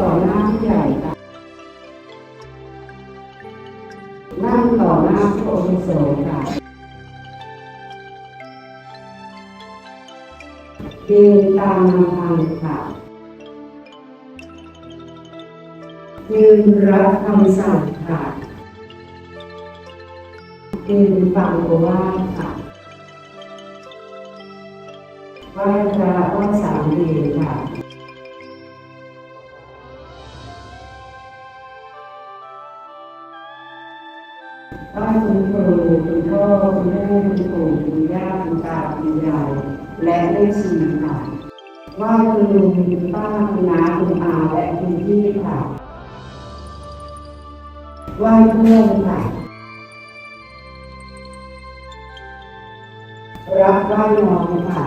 ต่อหน้าผู้ใหญ่ค่ะนั่งต่อหน้าผู้อาวุโสค่ะยืนตามลำพังค่ะยืนรับคำสั่งค่ะยืนฟังโอวาทค่ะไหว้พระไหว้สามเณรค่ะ ไหว้คุณครูคุณพ่อคุณแม่คุณปู่คุณย่าคุณตาคุณยายและแม่ชีค่ะไหว้คุณลุงคุณป้าคุณน้าคุณอาและคุณพี่ค่ะไหว้เพื่อนค่ะรับไหว้น้องค่ะ